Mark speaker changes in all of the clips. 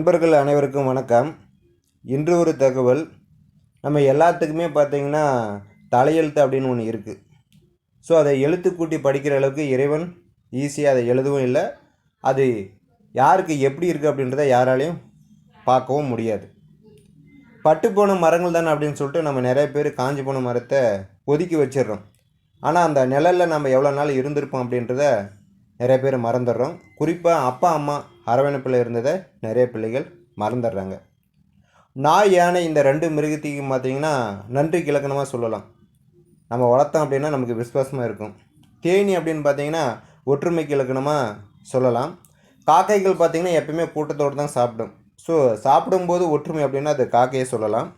Speaker 1: நண்பர்கள் அனைவருக்கும் வணக்கம். இன்று ஒரு தகவல். நம்ம எல்லாத்துக்குமே பார்த்தீங்கன்னா தலையெழுத்து அப்படின்னு ஒன்று இருக்குது ஸோ அதை எழுத்து கூட்டி படிக்கிற அளவுக்கு இறைவன் ஈஸியாக அதை எழுதவும் இல்லை. அது யாருக்கு எப்படி இருக்குது அப்படின்றத யாராலையும் பார்க்கவும் முடியாது. பட்டு போன மரங்கள் தானே அப்படின்னு சொல்லிட்டு நம்ம நிறைய பேர் காஞ்சி போன மரத்தை ஒதுக்கி வச்சிடுறோம். ஆனால் அந்த நிழலில் நம்ம எவ்வளோ நாள் இருந்திருப்போம் அப்படின்றத நிறைய பேர் மறந்துடுறோம். குறிப்பாக அப்பா அம்மா அரவணைப்பில் இருந்ததை நிறைய பிள்ளைகள் மறந்துடுறாங்க. நாய் யானை இந்த ரெண்டு மிருகத்தையும் பார்த்தீங்கன்னா நன்றி கிழக்கணமாக சொல்லலாம். நம்ம வளர்த்தோம் அப்படின்னா நமக்கு விசுவாசமாக இருக்கும். தேனி அப்படின்னு பார்த்தீங்கன்னா ஒற்றுமைக்கு இலக்கணமாக சொல்லலாம். காக்கைகள் பார்த்தீங்கன்னா எப்பயுமே கூட்டத்தோடு தான் சாப்பிடும். ஸோ சாப்பிடும்போது ஒற்றுமை அப்படின்னா அது காக்கையை சொல்லலாம்.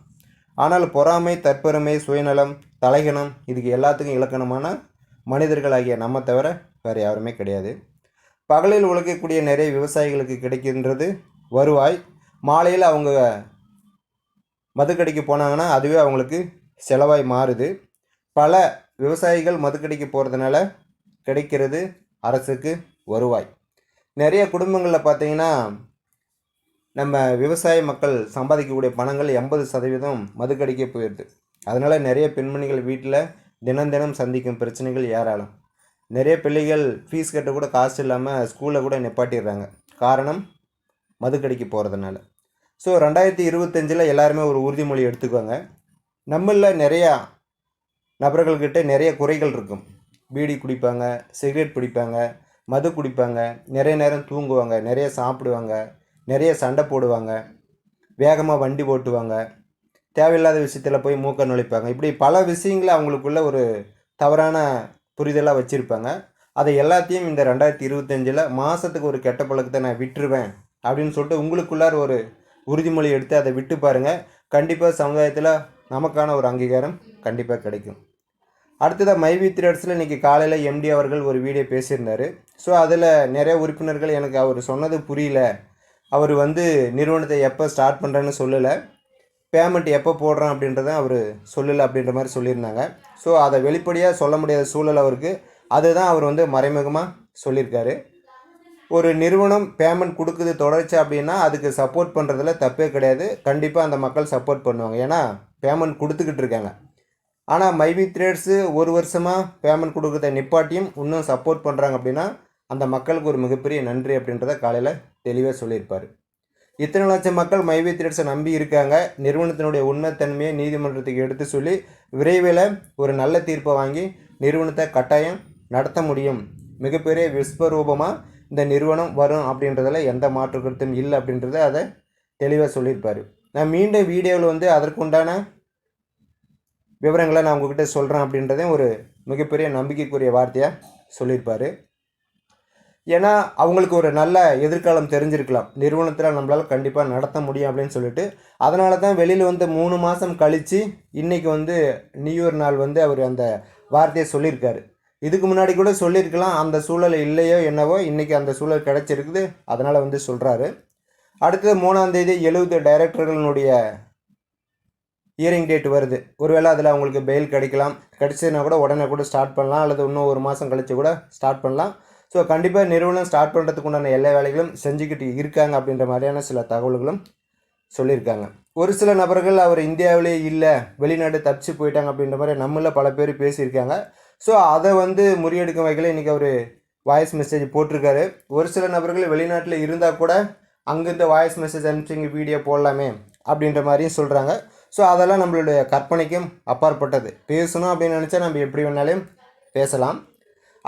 Speaker 1: ஆனால் பொறாமை தற்பெருமை சுயநலம் தலைகணம் இதுக்கு எல்லாத்துக்கும் இலக்கணமான மனிதர்களாகிய நம்ம தவிர வேறு யாருமே கிடையாது. பகலில் உழைக்கக்கூடிய நிறைய விவசாயிகளுக்கு கிடைக்கின்றது வருவாய். மாலையில் அவங்க மதுக்கடைக்கு போனாங்கன்னா அதுவே அவங்களுக்கு செலவாய் மாறுது. பல விவசாயிகள் மதுக்கடைக்கு போகிறதுனால கிடைக்கிறது அரசுக்கு வருவாய். நிறைய குடும்பங்களில் பார்த்தீங்கன்னா நம்ம விவசாய மக்கள் சம்பாதிக்கக்கூடிய பணங்கள் எண்பது சதவீதம் மதுக்கடிக்கே போயிடுது அதனால் நிறைய பெண்மணிகள் வீட்டில் தினம் தினம் சந்திக்கும் பிரச்சனைகள் ஏராளம். நிறைய பிள்ளைகள் ஃபீஸ் கட்ட கூட காசு இல்லாமல் ஸ்கூலில் கூட நிப்பாட்டிடுறாங்க. காரணம் மதுக்கடிக்கு போகிறதுனால ஸோ ரெண்டாயிரத்தி இருபத்தஞ்சில் எல்லாருமே ஒரு உறுதிமொழி எடுத்துக்கோங்க நம்மளில் நிறையா நபர்கள்கிட்ட நிறைய குறைகள் இருக்கும். பீடி குடிப்பாங்க சிகரெட் பிடிப்பாங்க மது குடிப்பாங்க நிறைய நேரம் தூங்குவாங்க நிறைய சாப்பிடுவாங்க நிறைய சண்டை போடுவாங்க வேகமாக வண்டி ஓட்டுவாங்க தேவையில்லாத விஷயத்தில் போய் மூக்க நுழைப்பாங்க. இப்படி பல விஷயங்களை அவங்களுக்குள்ள ஒரு தவறான புரிதலாக வச்சுருப்பாங்க. அதை எல்லாத்தையும் இந்த ரெண்டாயிரத்தி இருபத்தஞ்சில் மாதத்துக்கு ஒரு கெட்ட பழக்கத்தை நான் விட்டுருவேன் அப்படின்னு சொல்லிட்டு உங்களுக்குள்ளார ஒரு உறுதிமொழி எடுத்து அதை விட்டு பாருங்கள் கண்டிப்பாக சமுதாயத்தில் நமக்கான ஒரு அங்கீகாரம் கண்டிப்பாக கிடைக்கும். அடுத்ததாக மைவி த்ரெட்ஸில் இன்றைக்கி காலையில் எம்டி அவர்கள் ஒரு வீடியோ பேசியிருந்தார். ஸோ அதில் நிறைய உறுப்பினர்கள் எனக்கு அவர் சொன்னது புரியல. அவர் வந்து நிறுவனத்தை எப்போ ஸ்டார்ட் பண்ணுறேன்னு சொல்லலை. பேமெண்ட் எப்போ போடுறான் அப்படின்றத அவர் சொல்லலை அப்படின்ற மாதிரி சொல்லியிருந்தாங்க. ஸோ அதை வெளிப்படையாக சொல்ல முடியாத சூழல் அவருக்கு. அதுதான் அவர் வந்து மறைமுகமாக சொல்லியிருக்காரு. ஒரு நிறுவனம் பேமெண்ட் கொடுக்குது தொடர்ச்சி அப்படின்னா அதுக்கு சப்போர்ட் பண்ணுறதுல தப்பே கிடையாது. கண்டிப்பாக அந்த மக்கள் சப்போர்ட் பண்ணுவாங்க. ஏன்னா பேமெண்ட் கொடுத்துக்கிட்டு இருக்காங்க. ஆனால் மைபி த்ரேட்ஸு ஒரு வருஷமாக பேமெண்ட் கொடுக்குறத நிப்பாட்டியும் இன்னும் சப்போர்ட் பண்ணுறாங்க அப்படின்னா அந்த மக்களுக்கு ஒரு மிகப்பெரிய நன்றி அப்படின்றத காலையில் தெளிவாக சொல்லியிருப்பார். இத்தனை லட்சம் மக்கள் மைவி திரட்ஸை நம்பி இருக்காங்க. நிறுவனத்தினுடைய உண்மைத்தன்மையை நீதிமன்றத்துக்கு எடுத்து சொல்லி விரைவில் ஒரு நல்ல தீர்ப்பை வாங்கி நிறுவனத்தை கட்டாயம் நடத்த முடியும். மிகப்பெரிய விஸ்வரூபமாக இந்த நிறுவனம் வரும் அப்படின்றதில் எந்த மாற்று கருத்தும் இல்லை அப்படின்றத அதை தெளிவாக சொல்லியிருப்பார். நான் மீண்டும் வீடியோவில் வந்து அதற்குண்டான விவரங்களை நான் உங்ககிட்ட சொல்கிறேன் அப்படின்றதையும் ஒரு மிகப்பெரிய நம்பிக்கைக்குரிய வார்த்தையாக சொல்லியிருப்பார். ஏன்னா அவங்களுக்கு ஒரு நல்ல எதிர்காலம் தெரிஞ்சிருக்கலாம். நிறுவனத்தில் நம்மளால் கண்டிப்பாக நடத்த முடியும் அப்படின்னு சொல்லிட்டு அதனால தான் வெளியில் வந்து மூணு மாதம் கழித்து இன்றைக்கி வந்து நியூ இயர் நாள் வந்து அவர் அந்த வார்த்தையை சொல்லியிருக்காரு. இதுக்கு முன்னாடி கூட சொல்லியிருக்கலாம் அந்த சூழல் இல்லையோ என்னவோ இன்றைக்கி அந்த சூழல் கிடச்சிருக்குது அதனால் வந்து சொல்கிறாரு அடுத்தது மூணாந்தேதி எழுபது டைரக்டர்களினுடைய இயரிங் டேட் வருது. ஒருவேளை அதில் அவங்களுக்கு பெயில் கிடைக்கலாம். கிடைச்சதுன்னா கூட உடனே கூட ஸ்டார்ட் பண்ணலாம். அல்லது இன்னும் ஒரு மாதம் கழித்து கூட ஸ்டார்ட் பண்ணலாம். ஸோ கண்டிப்பாக நிறுவனம் ஸ்டார்ட் பண்ணுறதுக்கு உண்டான எல்லா வேலைகளும் செஞ்சுக்கிட்டு இருக்காங்க அப்படின்ற மாதிரியான சில தகவல்களும் சொல்லியிருக்காங்க. ஒரு சில நபர்கள் அவர் இந்தியாவிலே இல்லை வெளிநாடு தப்பிச்சு போயிட்டாங்க அப்படின்ற மாதிரி நம்மள பல பேர் பேசியிருக்காங்க. ஸோ அதை வந்து முறியடிக்கும் வகையில் இன்றைக்கி அவர் வாய்ஸ் மெசேஜ் போட்டிருக்காரு. ஒரு சில நபர்கள் வெளிநாட்டில் இருந்தால் கூட அங்கேருந்து வாய்ஸ் மெசேஜ் அனுப்பிச்சிங்க வீடியோ போடலாமே அப்படின்ற மாதிரியும் சொல்கிறாங்க ஸோ அதெல்லாம் நம்மளுடைய கற்பனைக்கும் அப்பாற்பட்டது. பேசணும் அப்படின்னு நினச்சா நம்ம எப்படி வேணாலும் பேசலாம்.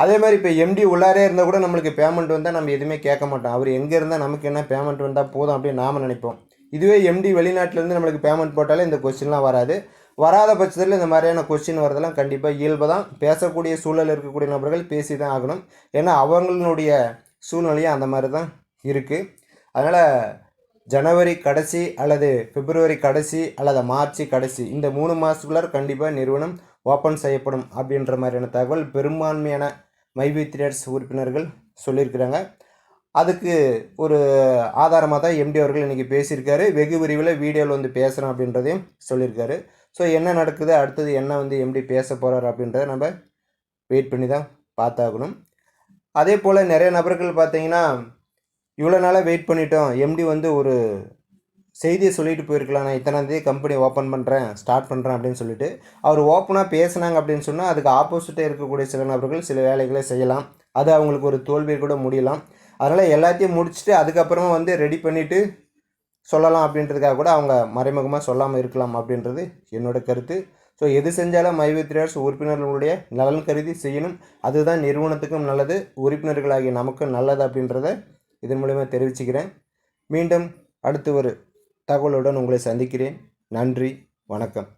Speaker 1: அதே மாதிரி இப்போ எம்டி உள்ளாரே இருந்தால் கூட நம்மளுக்கு பேமெண்ட் வந்தால் நம்ம எதுவுமே கேட்க மாட்டோம். அவர் எங்கே இருந்தால் நமக்கு என்ன பேமெண்ட் வந்தால் போதும் அப்படின்னு நாம் நினைப்போம். இதுவே எம்டி வெளிநாட்டிலேருந்து நம்மளுக்கு பேமெண்ட் போட்டாலே இந்த கொஸ்டின்லாம் வராது. வராத பட்சத்தில் இந்த மாதிரியான கொஸ்டின் வரதெல்லாம் கண்டிப்பாக இயல்பு தான். பேசக்கூடிய சூழல் இருக்கக்கூடிய நபர்கள் பேசி தான் ஆகணும். ஏன்னா அவங்களுடைய சூழ்நிலையும் அந்த மாதிரி தான் இருக்குது அதனால் ஜனவரி கடைசி அல்லது பிப்ரவரி கடைசி அல்லது மார்ச் கடைசி இந்த மூணு மாதத்துக்குள்ளார் கண்டிப்பாக நிறுவனம் ஓப்பன் செய்யப்படும் அப்படின்ற மாதிரியான தகவல் பெரும்பான்மையான மைவி த்ரேட்ஸ் உறுப்பினர்கள் சொல்லியிருக்கிறாங்க. அதுக்கு ஒரு ஆதாரமாக தான் எம்டி அவர்கள் இன்றைக்கி பேசியிருக்காரு. வெகு விரிவில் வீடியோவில் வந்து பேசுகிறோம் அப்படின்றதையும் சொல்லியிருக்காரு. ஸோ என்ன நடக்குது? அடுத்தது என்ன வந்து எம்டி பேச போகிறார் அப்படின்றத நம்ம வெயிட் பண்ணி தான் பார்த்தாகணும். அதே போல் நிறைய நபர்கள் பார்த்தீங்கன்னா இவ்வளோ நாளாக வெயிட் பண்ணிட்டோம். எம்டி வந்து ஒரு செய்தியை சொல்லிட்டு போயிருக்கலாம் நான் இத்தனாம் தேதி கம்பெனி ஓப்பன் பண்ணுறேன் ஸ்டார்ட் பண்ணுறேன் அப்படின்னு சொல்லிட்டு அவர் ஓப்பனாக பேசுனாங்க அப்படின்னு சொன்னால் அதுக்கு ஆப்போசிட்டாக இருக்கக்கூடிய சில நபர்கள் சில வேலைகளை செய்யலாம். அது அவங்களுக்கு ஒரு தோல்வியை கூட முடியலாம். அதனால் எல்லாத்தையும் முடிச்சுட்டு அதுக்கப்புறமா வந்து ரெடி பண்ணிவிட்டு சொல்லலாம் அப்படின்றதுக்காக கூட அவங்க மறைமுகமாக சொல்லாமல் இருக்கலாம் அப்படின்றது என்னோட கருத்து. ஸோ எது செஞ்சாலும் மைவித்திரியர்ஸ் உறுப்பினர்களுடைய நலன் கருதி செய்யணும். அதுதான் நிறுவனத்துக்கும் நல்லது உறுப்பினர்களாகிய நமக்கும் நல்லது அப்படின்றத இதன் மூலயமா தெரிவிச்சுக்கிறேன். மீண்டும் அடுத்து ஒரு தகவலுடன் உங்களை சந்திக்கிறேன். நன்றி வணக்கம்.